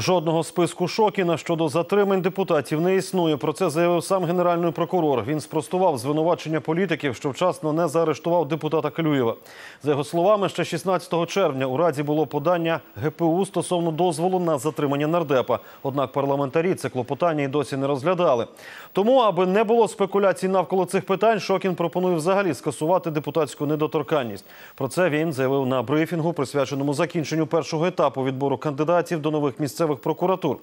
Жодного списку Шокіна щодо затримань депутатів не існує. Про це заявив сам генеральний прокурор. Він спростував звинувачення політиків, що вчасно не заарештував депутата Клюєва. За його словами, ще 16 червня у раді було подання ГПУ стосовно дозволу на затримання нардепа. Однак парламентарі це клопотання і досі не розглядали. Тому, аби не було спекуляцій навколо цих питань, Шокін пропонує взагалі скасувати депутатську недоторканність. Про це він заявив на брифінгу, присвяченому закінченню першого етапу відбору кандидатів до нових місцевих прокуратур.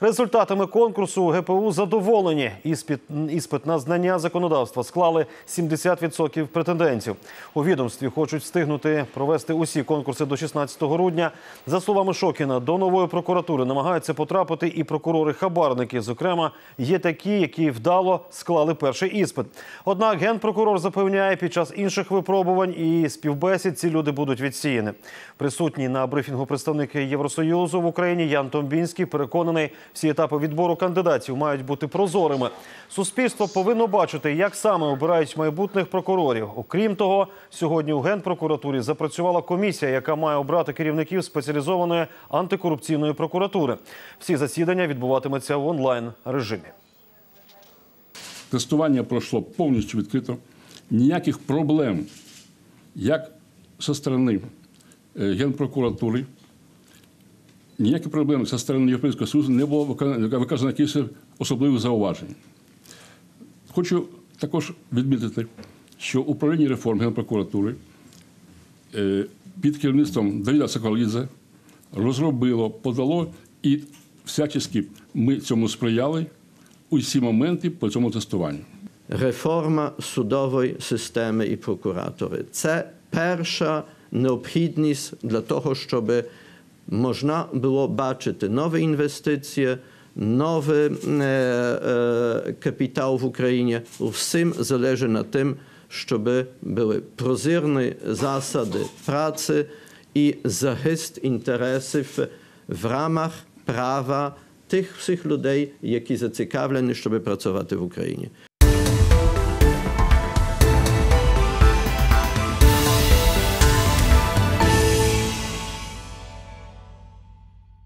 Результатами конкурсу ГПУ задоволені. Іспит, іспит на знання законодавства склали 70% претендентів. У відомстві хочуть встигнути провести усі конкурси до 16 грудня. За словами Шокіна, до нової прокуратури намагаються потрапити і прокурори-хабарники. Зокрема, є такі, які вдало склали перший іспит. Однак генпрокурор запевняє, під час інших випробувань і співбесід ці люди будуть відсіяні. Присутній на брифінгу представник Євросоюзу в Україні Ян Томбінський переконаний, всі етапи відбору кандидатів мають бути прозорими. Суспільство повинно бачити, як саме обирають майбутніх прокурорів. Окрім того, сьогодні у генпрокуратурі запрацювала комісія, яка має обрати керівників спеціалізованої антикорупційної прокуратури. Всі засідання відбуватимуться в онлайн режимі. Тестування пройшло повністю відкрито. Ніяких проблем, як зі сторони е, Генпрокуратури, ніяких проблем зі сторони Європейського Союзу не було виказано якихось особливих зауважень. Хочу також відмітити, що управління реформ Генпрокуратури е, під керівництвом Давіда Соколідзе розробило, подало і всячески ми цьому сприяли усі моменти по цьому тестуванню. реформа судової системи і прокуратури. Це перша необхідність для того, щоб можна було бачити нові інвестиції, новий е, е, капітал в Україні. Всім залежить на тим, щоб були прозірні засади праці і захист інтересів в рамах права тих всіх людей, які зацікавлені, щоб працювати в Україні.